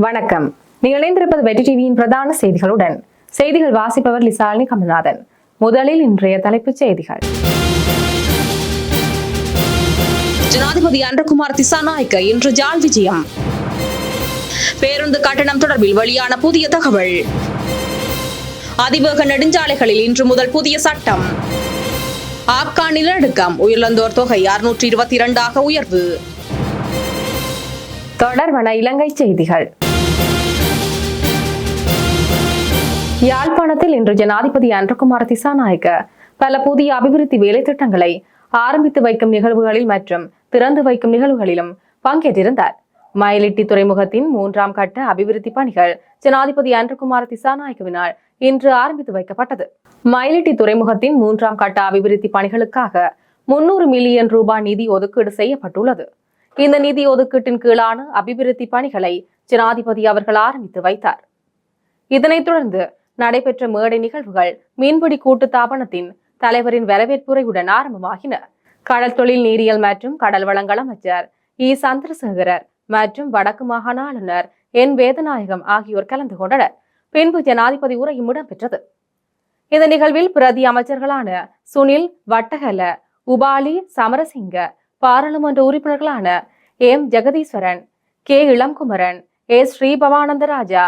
வணக்கம். நீங்கள் இணைந்திருப்பது வெற்றி டிவியின் பிரதான செய்திகளுடன். செய்திகள் வாசிப்பவர் லிசாலினி கமல்நாதன். முதலில் இன்றைய தலைப்புச் செய்திகள். ஜனாதிபதி அன்றகுமார் திசாநாயக்க இன்று ஜாழ் விஜயம். பேருந்து கட்டணம் தொடர்பில் வெளியான புதிய தகவல். அதிவேக நெடுஞ்சாலைகளில் இன்று முதல் புதிய சட்டம். ஆப்கான் நிலநடுக்கம் உயிரிழந்தோர் தொகை அறுநூற்றி இருபத்தி இரண்டாக உயர்வு. தொடர்வன இலங்கை செய்திகள். யாழ்ப்பாணத்தில் இன்று ஜனாதிபதி அன்றகுமார் திசாநாயக்க பல புதிய அபிவிருத்தி வேலைத்திட்டங்களை ஆரம்பித்து வைக்கும் நிகழ்வுகளில் மற்றும் திறந்து வைக்கும் நிகழ்வுகளிலும் பங்கேற்றிருந்தார். மயிலிட்டி துறைமுகத்தின் மூன்றாம் கட்ட அபிவிருத்தி பணிகள் ஜனாதிபதி அன்றகுமார் திசாநாயக்கவினால் இன்று ஆரம்பித்து வைக்கப்பட்டது. மயிலிட்டி துறைமுகத்தின் மூன்றாம் கட்ட அபிவிருத்தி பணிகளுக்காக முன்னூறு மில்லியன் ரூபாய் நிதி ஒதுக்கீடு செய்யப்பட்டுள்ளது. இந்த நிதி ஒதுக்கீட்டின் கீழான அபிவிருத்தி பணிகளை ஜனாதிபதி அவர்கள் ஆரம்பித்து வைத்தார். இதனைத் தொடர்ந்து நடைபெற்ற மேடை நிகழ்வுகள் மீன்பிடி கூட்டு தாபனத்தின் தலைவரின் வரவேற்புரையுடன் ஆரம்பமாகின. கடல் தொழில் நீரியல் மற்றும் கடல் வளங்கள் அமைச்சர் இ. சந்திரசேகரர் மற்றும் வடக்கு மாகாண ஆளுநர் என். வேதநாயகம் ஆகியோர் கலந்து கொண்டனர். பின்பு ஜனாதிபதி உரையும் இடம்பெற்றது. இந்த நிகழ்வில் பிரதி அமைச்சர்களான சுனில் வட்டகல உபாலி சமரசிங்க பாராளுமன்ற உறுப்பினர்களான M. Jegatheeswaran K. Ilamkumaran A. Sribavanantharaja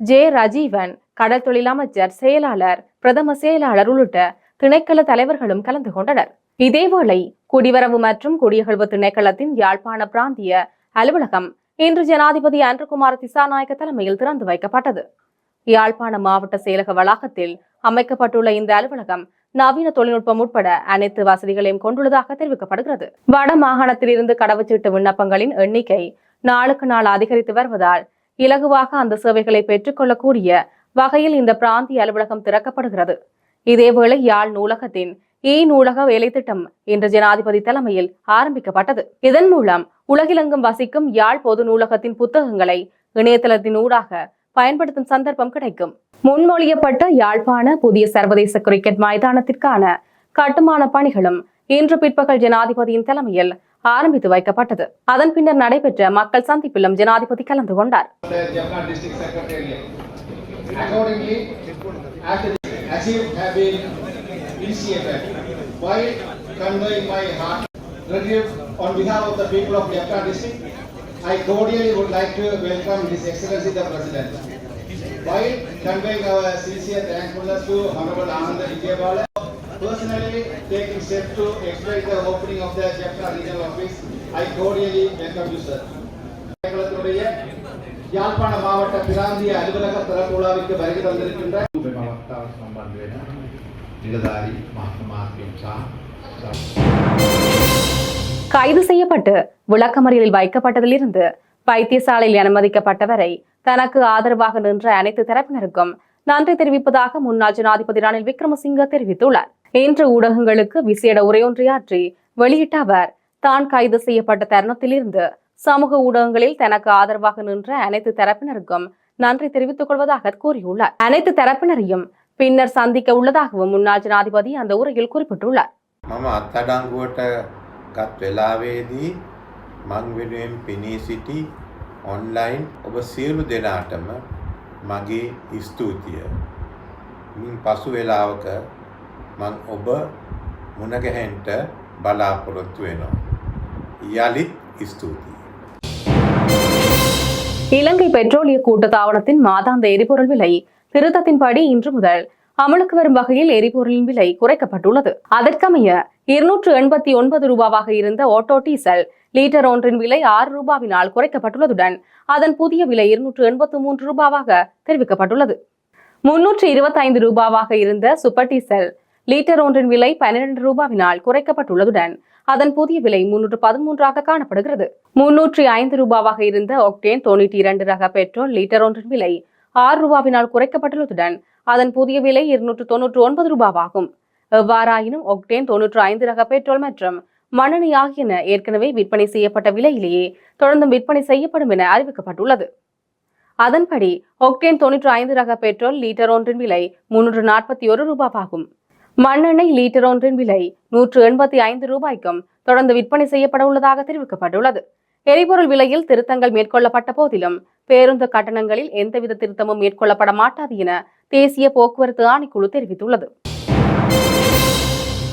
J. Rajeevan கடல் தொழில் அமைச்சர் செயலாளர் பிரதம செயலாளர் உள்ளிட்ட திணைக்கள தலைவர்களும் கலந்து கொண்டனர். இதேவேளை குடிவரவு மற்றும் குடியகழ்வு திணைக்களத்தின் யாழ்ப்பாண பிராந்திய அலுவலகம் இன்று ஜனாதிபதி அன்றுகுமார் திசாநாயக்க தலைமையில் திறந்து வைக்கப்பட்டது. யாழ்ப்பாண மாவட்ட செயலக வளாகத்தில் அமைக்கப்பட்டுள்ள இந்த அலுவலகம் நவீன தொழில்நுட்பம் உட்பட அனைத்து வசதிகளையும் கொண்டுள்ளதாக தெரிவிக்கப்படுகிறது. வட மாகாணத்தில் இருந்து கடவுச்சீட்டு விண்ணப்பங்களின் எண்ணிக்கை நாளுக்கு நாள் அதிகரித்து வருவதால் இலகுவாக அந்த சேவைகளை பெற்றுக்கொள்ளக்கூடிய வகையில் இந்த பிராந்திய அலுவலகம் திறக்கப்படுகிறது. இதேவேளை யாழ் நூலகத்தின் இ நூலக வேலைத்திட்டம் இன்று ஜனாதிபதி தலைமையில் ஆரம்பிக்கப்பட்டது. இதன் மூலம் உலகிலெங்கும் வசிக்கும் யாழ் பொது நூலகத்தின் புத்தகங்களை இணையதளத்தின் ஊடாக பயன்படுத்தும் சந்தர்ப்பம் கிடைக்கும். முன்மொழியப்பட்ட யாழ்ப்பாண புதிய சர்வதேச கிரிக்கெட் மைதானத்திற்கான கட்டுமான பணிகளும் இன்று பிற்பகல் ஜனாதிபதியின் தலைமையில் ஆரம்பித்து வைக்கப்பட்டது. அதன் பின்னர் நடைபெற்ற மக்கள் சந்திப்பிலும் ஜனாதிபதி கலந்து கொண்டார். Accordingly, as, as you have been initiated, by conveying my heart on behalf of the people of Jaffna District, I cordially would like to welcome His Excellency the President. While conveying our sincere thankfulness to Honorable Ananda Vidyabala, personally taking steps to expedite the opening of the Jaffna Regional Office, I cordially welcome you, sir. யாழ்ப்பாண மாவட்ட பிராந்திய அலுவலக தரப்பு வருகை தந்திருக்கின்ற கைது செய்யப்பட்டு விளக்கமறியலில் வைக்கப்பட்டதிலிருந்து வைத்தியசாலையில் அனுமதிக்கப்பட்டவரை தனக்கு ஆதரவாக நின்ற அனைத்து தரப்பினருக்கும் நன்றி தெரிவிப்பதாக முன்னாள் ஜனாதிபதி ரணில் விக்ரமசிங்க தெரிவித்துள்ளார். இன்று ஊடகங்களுக்கு விசேட உரையொன்றியாற்றி வெளியிட்ட அவர் தான் கைது செய்யப்பட்ட தருணத்திலிருந்து சமூக ஊடகங்களில் தனக்கு ஆதரவாக நின்ற அனைத்து தரப்பினருக்கும் நன்றி தெரிவித்துக் கொள்வதாக கூறியுள்ளார் அனைத்து தரப்பினரையும் பின்னர் சந்திக்க உள்ளதாகவும் முன்னாள் ஜனாதிபதி அந்த உரையில் குறிப்பிட்டுள்ளார் මම අත්අඩංගුවට ගත් වෙලාවේදී මං වෙනුවෙන් පෙනී සිටි ඔන්ලයින් ඔබ සියලු දෙනාටම මගේ ස්තුතිය. මින් පසු වෙලාවක මං ඔබ මුණගැහෙන්ට බලාපොරොත්තු වෙනවා. යළිත් ස්තුතියි. இலங்கை பெட்ரோலிய கூட்டுத்தாபனத்தின் மாதாந்த எரிபொருள் விலை திருத்தத்தின்படி இன்று முதல் அமலுக்கு வரும் வகையில் எரிபொருளின் விலை குறைக்கப்பட்டுள்ளது. அதற்கமைய இருநூற்று எண்பத்தி ஒன்பது ரூபாவாக இருந்த ஆட்டோ டீசல் லீட்டர் ஒன்றின் விலை ஆறு ரூபாவினால் குறைக்கப்பட்டுள்ளதுடன் அதன் புதிய விலை இருநூற்று எண்பத்து மூன்று ரூபாவாக தெரிவிக்கப்பட்டுள்ளது. முன்னூற்று இருபத்தைந்து ரூபாவாக இருந்த சூப்பர் டீசல் லீட்டர் ஒன்றின் விலை பன்னிரண்டு ரூபாவினால் குறைக்கப்பட்டுள்ளதுடன் அதன் புதிய விலை முன்னூற்று பதிமூன்றாக காணப்படுகிறது. முன்னூற்றி ஐந்து ரூபாவாக இருந்த ஒக்டேன் தொண்ணூற்றி இரண்டு ரக பெட்ரோல் லீட்டர் ஒன்றின் விலை ஆறு ரூபாவினால் குறைக்கப்பட்டுள்ளதுடன் அதன் புதிய விலை இருநூற்று தொன்னூற்று ஒன்பது ரூபாவாகும். எவ்வாறாயினும் ஒக்டேன் தொன்னூற்று ஐந்து ரக பெட்ரோல் மற்றும் மணனி ஆகியன ஏற்கனவே விற்பனை செய்யப்பட்ட விலையிலேயே தொடர்ந்தும் விற்பனை செய்யப்படும் என அறிவிக்கப்பட்டுள்ளது. அதன்படி ஒக்டேன் தொன்னூற்று ஐந்து ரக பெட்ரோல் லீட்டர் ஒன்றின் விலை முன்னூற்று நாற்பத்தி ஒரு ரூபாவாகும். மண்ணெண்ணெய் லீட்டர் ஒன்றின் விலை நூற்று எண்பத்தி ஐந்து ரூபாய்க்கும் தொடர்ந்து விற்பனை செய்யப்பட உள்ளதாக தெரிவிக்கப்பட்டுள்ளது. எரிபொருள் விலையில் திருத்தங்கள் மேற்கொள்ளப்பட்ட போதிலும் பேருந்து கட்டணங்களில் எந்தவித திருத்தமும் மேற்கொள்ளப்பட மாட்டாது என தேசிய போக்குவரத்து ஆணைக்குழு தெரிவித்துள்ளது.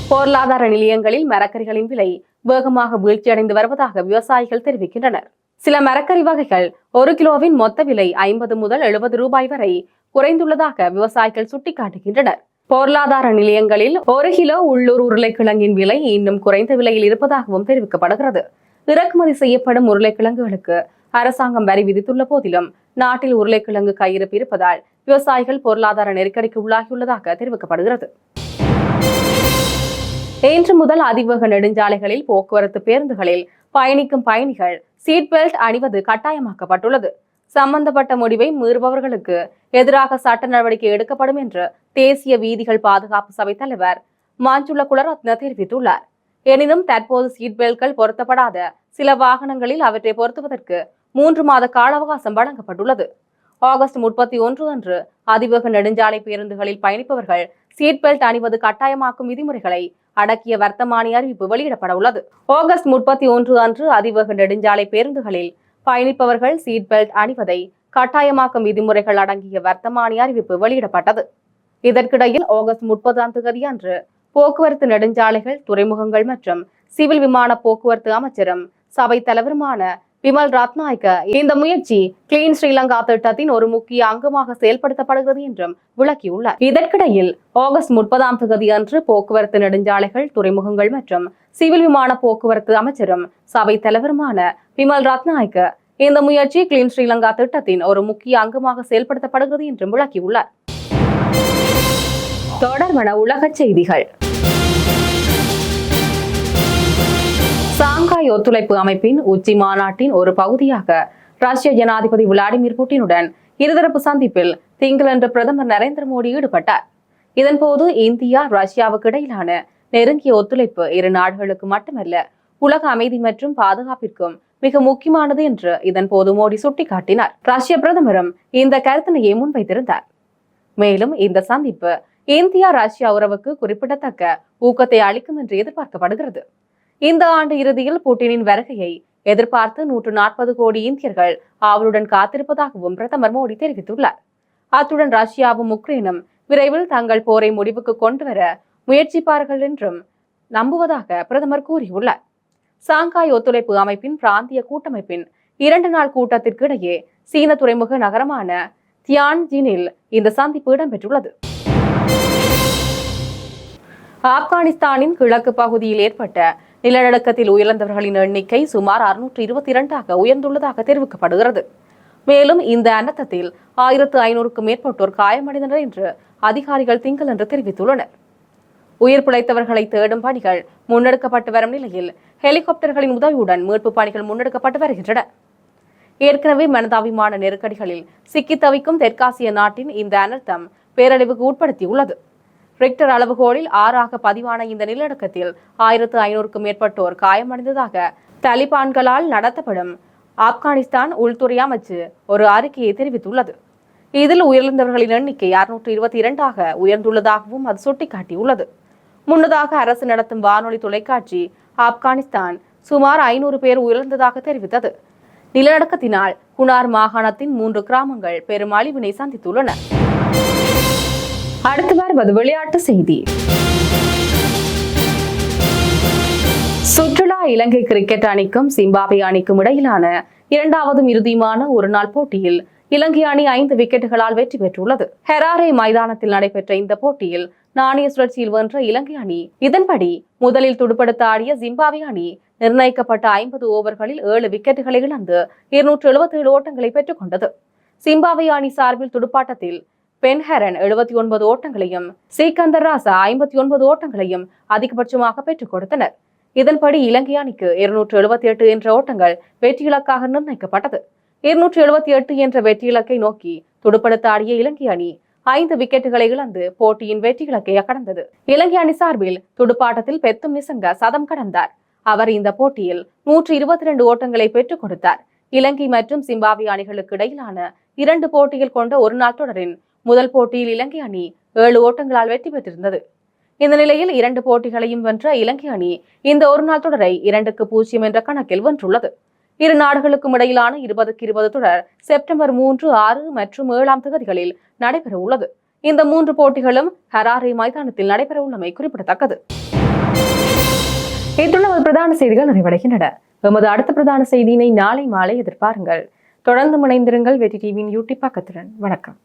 பொருளாதார நிலையங்களில் மரக்கறிகளின் விலை வேகமாக வீழ்ச்சியடைந்து வருவதாக விவசாயிகள் தெரிவிக்கின்றனர். சில மரக்கறி வகைகள் ஒரு கிலோவின் மொத்த விலை ஐம்பது முதல் எழுபது ரூபாய் வரை குறைந்துள்ளதாக விவசாயிகள் சுட்டிக்காட்டுகின்றனர். பொருளாதார நிலையங்களில் ஒரு கிலோ உள்ளூர் உருளைக்கிழங்கின் விலை இன்னும் குறைந்த விலையில் இருப்பதாகவும் தெரிவிக்கப்படுகிறது. இறக்குமதி செய்யப்படும் உருளைக்கிழங்குகளுக்கு அரசாங்கம் வரி விதித்துள்ள போதிலும் நாட்டில் உருளைக்கிழங்கு கையிருப்பு இருப்பதால் விவசாயிகள் பொருளாதார நெருக்கடிக்கு உள்ளாகியுள்ளதாக தெரிவிக்கப்படுகிறது. இன்று முதல் அதிவேக நெடுஞ்சாலைகளில் போக்குவரத்து பேருந்துகளில் பயணிக்கும் பயணிகள் சீட் பெல்ட் அணிவது கட்டாயமாக்கப்பட்டுள்ளது. சம்பந்தப்பட்ட முடிவை மீறுபவர்களுக்கு எதிராக சட்ட நடவடிக்கை எடுக்கப்படும் என்று தேசிய வீதிகள் பாதுகாப்பு சபை தலைவர் மாஞ்சுள்ள குலரத்ன தெரிவித்துள்ளார். எனினும் தற்போது சீட் பெல்ட்கள் பொருத்தப்படாத சில வாகனங்களில் அவற்றை பொருத்துவதற்கு மூன்று மாத கால அவகாசம் வழங்கப்பட்டுள்ளது. ஆகஸ்ட் முப்பத்தி ஒன்று அன்று அதிவேக நெடுஞ்சாலை பேருந்துகளில் பயணிப்பவர்கள் சீட் பெல்ட் அணிவது கட்டாயமாக்கும் விதிமுறைகளை அடக்கிய வர்த்தமானி அறிவிப்பு வெளியிடப்பட உள்ளது ஆகஸ்ட் முப்பத்தி ஒன்று அன்று அதிவேக நெடுஞ்சாலை பேருந்துகளில் பயணிப்பவர்கள் சீட் பெல்ட் அணிவதை கட்டாயமாக்கும் விதிமுறைகள் அடங்கிய வர்த்தமானி அறிவிப்பு வெளியிடப்பட்டது. இதற்கிடையில் ஆகஸ்ட் முப்பதாம் தேதி அன்று போக்குவரத்து நெடுஞ்சாலைகள் துறைமுகங்கள் மற்றும் சிவில் விமான போக்குவரத்து அமைச்சரும் சபை தலைவருமான விமல் ரத்நாயக்க இந்த முயற்சி கிளீன் ஸ்ரீலங்கா திட்டத்தின் ஒரு முக்கிய அங்கமாக செயல்படுத்தப்படுகிறது என்றும் விளக்கியுள்ளார். இதற்கிடையில் ஆகஸ்ட் முப்பதாம் தேதி அன்று போக்குவரத்து நெடுஞ்சாலைகள் துறைமுகங்கள் மற்றும் சிவில் விமான போக்குவரத்து அமைச்சரும் சபை தலைவருமான விமல் ரத்நாயக்க. இந்த முயற்சி கிளீன் ஸ்ரீலங்கா திட்டத்தின் ஒரு முக்கிய அங்கமாக செயல்படுத்தப்படுகிறது என்றும் விளக்கியுள்ளார். தொடர்பான உலக செய்திகள். சாங்காய் ஒத்துழைப்பு அமைப்பின் உச்சி மாநாட்டின் ஒரு பகுதியாக ரஷ்ய ஜனாதிபதி விளாடிமிர் புட்டினுடன் இருதரப்பு சந்திப்பில் திங்களன்று பிரதமர் நரேந்திர மோடி ஈடுபட்டார். இதன்போது இந்தியா ரஷ்யாவுக்கு இடையிலான நெருங்கிய ஒத்துழைப்பு இரு நாடுகளுக்கு மட்டுமல்ல உலக அமைதி மற்றும் பாதுகாப்பிற்கும் மிக முக்கியமானது என்று இதன்போது மோடி சுட்டிக்காட்டினார். ரஷ்ய பிரதமரும் இந்த கருத்தினையை முன்வைத்திருந்தார். மேலும் இந்த சந்திப்பு இந்தியா ரஷ்யா உறவுக்கு குறிப்பிடத்தக்க ஊக்கத்தை அளிக்கும் என்று எதிர்பார்க்கப்படுகிறது. இந்த ஆண்டு இறுதியில் புட்டினின் வருகையை எதிர்பார்த்து நூற்று நாற்பது கோடி இந்தியர்கள் ஆவலுடன் காத்திருப்பதாகவும் பிரதமர் மோடி தெரிவித்துள்ளார். அத்துடன் ரஷ்யாவும் உக்ரைனும் விரைவில் தங்கள் போரை முடிவுக்கு கொண்டுவர முயற்சிப்பார்கள் என்றும் நம்புவதாக பிரதமர் கூறியுள்ளார். சாங்காய் ஒத்துழைப்பு அமைப்பின் பிராந்திய கூட்டமைப்பின் இரண்டு நாள் கூட்டத்திற்கு இடையே சீன துறைமுக நகரமான தியான்ஜினில் இந்த சந்திப்பு இடம்பெற்றுள்ளது. ஆப்கானிஸ்தானின் கிழக்கு பகுதியில் ஏற்பட்ட நிலநடுக்கத்தில் உயிரிழந்தவர்களின் எண்ணிக்கை சுமார் அறுநூற்று இருபத்தி இரண்டாக உயர்ந்துள்ளதாக தெரிவிக்கப்படுகிறது. மேலும் இந்த அனர்த்தத்தில் ஆயிரத்து ஐநூறுக்கும் மேற்பட்டோர் காயமடைந்தனர் என்று அதிகாரிகள் திங்களன்று தெரிவித்துள்ளனர். உயிர் பிழைத்தவர்களை தேடும் பணிகள் முன்னெடுக்கப்பட்டு வரும் நிலையில் ஹெலிகாப்டர்களின் உதவியுடன் மீட்பு பணிகள் முன்னெடுக்கப்பட்டு வருகின்றன. ஏற்கனவே மனதாபிமான நெருக்கடிகளில் சிக்கி தவிக்கும் தெற்காசிய நாட்டின் இந்த அனர்த்தம் பேரழிவுக்கு உட்படுத்தியுள்ளது. ரிக்டர் அளவுகோலில் ஆறாக பதிவான இந்த நிலநடுக்கத்தில் ஆயிரத்து ஐநூறுக்கும் மேற்பட்டோர் காயமடைந்ததாக தலிபான்களால் நடத்தப்படும் ஆப்கானிஸ்தான் உள்துறை அமைச்சு ஒரு அறிக்கையை தெரிவித்துள்ளது. இதில் உயிரிழந்தவர்களின் எண்ணிக்கை அறுநூற்று இருபத்தி இரண்டாக உயர்ந்துள்ளதாகவும் அது சுட்டிக்காட்டியுள்ளது. முன்னதாக அரசு நடத்தும் வானொலி தொலைக்காட்சி ஆப்கானிஸ்தான் சுமார் ஐநூறு பேர் உயர்ந்ததாக தெரிவித்தது. நிலநடுக்கத்தினால் குனார் மாகாணத்தின் மூன்று கிராமங்கள் பெரும் அழிவினை சந்தித்துள்ளன. அடுத்து வருவது விளையாட்டு செய்தி. சுற்றுலா இலங்கை கிரிக்கெட் அணிக்கும் சிம்பாபே அணிக்கும் இடையிலான இரண்டாவதும் இறுதியுமான ஒருநாள் போட்டியில் இலங்கை அணி ஐந்து விக்கெட்டுகளால் வெற்றி பெற்றுள்ளது. ஹெராரே மைதானத்தில் நடைபெற்ற இந்த போட்டியில் நாணய சுழற்சியில் வென்ற இலங்கை அணி இதன்படி முதலில் துடுப்படுத்த ஆடிய ஜிம்பாவே அணி நிர்ணயிக்கப்பட்ட ஐம்பது ஓவர்களில் ஏழு விக்கெட்டுகளை இழந்து இருநூற்று எழுபத்தி ஏழு ஓட்டங்களை பெற்றுக் கொண்டது. சிம்பாவே அணி சார்பில் துடுப்பாட்டத்தில் பென்ஹரன் எழுபத்தி ஒன்பது ஓட்டங்களையும் சீகந்தர் ராசா ஐம்பத்தி ஒன்பது ஓட்டங்களையும் அதிகபட்சமாக பெற்றுக் கொடுத்தனர். இதன்படி இலங்கை அணிக்கு இருநூற்று எழுபத்தி எட்டு என்ற ஓட்டங்கள் வெற்றி இலக்காக நிர்ணயிக்கப்பட்டது. இருநூற்று எழுபத்தி எட்டு என்ற வெற்றி இலக்கை நோக்கி துடுப்படுத்த ஆடிய இலங்கை அணி ஐந்து விக்கெட்டுகளை இழந்து போட்டியின் வெற்றி இலக்கைய கடந்தது. இலங்கை அணி சார்பில் துடுப்பாட்டத்தில் பெத்தும் நிசங்க சதம் கடந்தார். அவர் இந்த போட்டியில் நூற்றி இருபத்தி ரெண்டு ஓட்டங்களை பெற்றுக் கொடுத்தார். இலங்கை மற்றும் சிம்பாப்வே அணிகளுக்கு இடையிலான இரண்டு போட்டிகள் கொண்ட ஒரு நாள் தொடரின் முதல் போட்டியில் இலங்கை அணி ஏழு ஓட்டங்களால் வெற்றி பெற்றிருந்தது. இந்த நிலையில் இரண்டு போட்டிகளையும் வென்ற இலங்கை அணி இந்த ஒரு நாள் தொடரை இரண்டுக்கு பூஜ்ஜியம் என்ற கணக்கில் வென்றுள்ளது. இரு நாடுகளுக்கும் இடையிலான இருபதுக்கு இருபது தொடர் செப்டம்பர் மூன்று ஆறு மற்றும் ஏழாம் தேதிகளில் நடைபெற உள்ளது. இந்த மூன்று போட்டிகளும் ஹராரே மைதானத்தில் நடைபெற உள்ளமை குறிப்பிடத்தக்கது. இத்துடன் நமது பிரதான செய்திகள் நிறைவடைகின்றன. எமது அடுத்த பிரதான செய்தியினை நாளை மாலை எதிர்பாருங்கள். தொடர்ந்து முனைந்திருங்கள் வெற்றி டிவியின் யூடியூப் பக்கத்துடன். வணக்கம்.